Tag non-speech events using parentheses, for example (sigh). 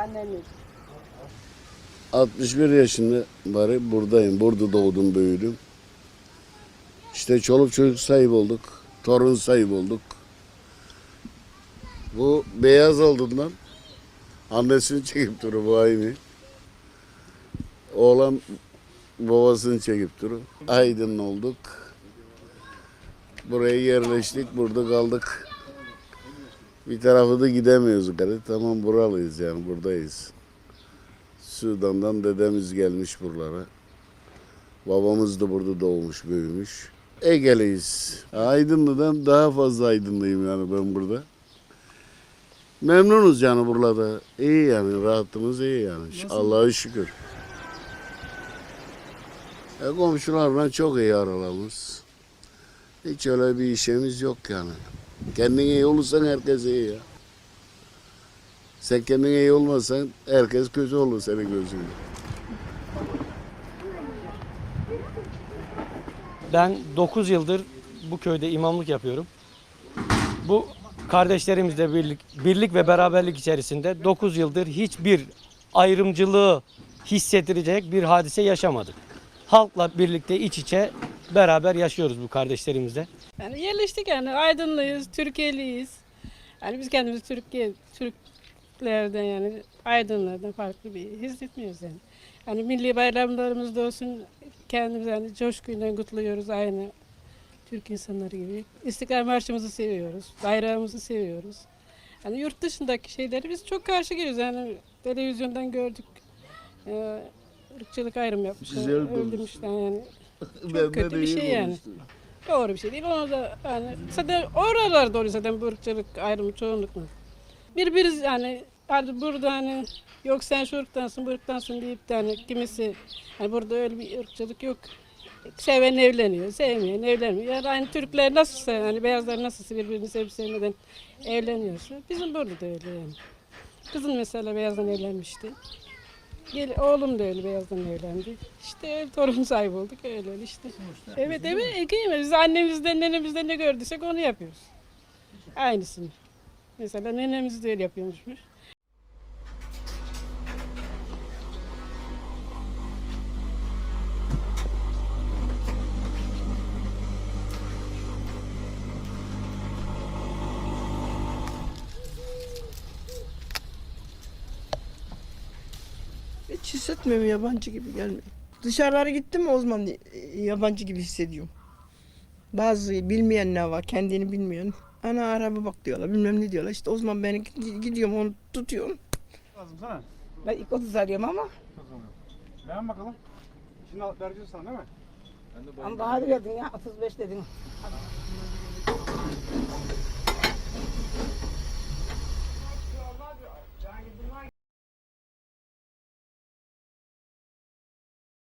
Annemiz. 61 yaşında bari buradayım. Burada doğdum büyüdüm. İşte çoluk çocuk sahip olduk. Torun sahip olduk. Bu beyaz olduğundan annesini çekip durur bu aynı. Oğlan babasını çekip durur. Aydın olduk. Buraya yerleştik. Burada kaldık. Bir tarafı da gidemiyoruz yukarı. Tamam buralıyız yani buradayız. Sudan'dan dedemiz gelmiş buralara. Babamız da burada doğmuş, büyümüş. Ege'liyiz. Aydınlı'dan daha fazla Aydınlıyım yani ben burada. Memnunuz yani burada. İyi yani, rahatımız iyi yani. Allah'a şükür. E, komşularla çok iyi aralarımız. Hiç öyle bir işimiz yok yani. Kendin iyi olursan herkes iyi ya. Sen kendin iyi olmazsan herkes kötü olur senin gözünde. Ben 9 yıldır bu köyde imamlık yapıyorum. Bu kardeşlerimizle birlik, birlik ve beraberlik içerisinde 9 yıldır hiçbir ayrımcılığı hissettirecek bir hadise yaşamadık. Halkla birlikte iç içe beraber yaşıyoruz bu kardeşlerimizle. Yani yerleştik yani Aydınlıyız, Türkiye'liyiz. Yani biz kendimizi Türkiye, Türklerden yani Aydınlardan farklı bir hissetmiyoruz yani. Yani milli bayramlarımızda olsun kendimiz yani coşkuyla kutluyoruz aynı Türk insanları gibi. İstiklal Marşımızı seviyoruz, bayrağımızı seviyoruz. Yani yurt dışındaki şeyleri biz çok karşı geliyoruz. Yani televizyondan gördük. Ee, ırkçılık ayrım yapmışlar, Güzel öldürmüşler yani. (laughs) Çok kötü bir şey yani. Doğru bir şey değil. Onu da yani zaten oralarda oluyor zaten ırkçılık ayrımı çoğunlukla. Birbiriz yani hadi burada hani yok sen şu ırktansın bu ırktansın deyip de hani kimisi hani burada öyle bir ırkçılık yok. Seven evleniyor, sevmeyen evlenmiyor. Yani aynı Türkler nasılsa yani beyazlar nasılsa birbirini sevip sevmeden evleniyorsa bizim burada da öyle yani. Kızım mesela beyazdan evlenmişti. Gel, oğlum da öyle beyazdan evlendi. İşte öyle torun sahibi olduk öyle öyle işte. Evet evet Ege'yim. Biz annemizden nenemizden ne gördüysek onu yapıyoruz. Aynısını. Mesela nenemiz de öyle yapıyormuşmuş. Hiç hissetmiyorum yabancı gibi gelmiyor. Dışarılara gittim mi o zaman yabancı gibi hissediyorum. Bazı bilmeyen ne var kendini bilmiyorsun. Ana araba bak diyorlar bilmem ne diyorlar. İşte o zaman ben gi- gidiyorum onu tutuyorum. Lazım sana. Ben ilk 30 arıyorum ama. Beğen bakalım. Şimdi vereceğiz sana değil mi? Ama daha dedin ya 35 dedin.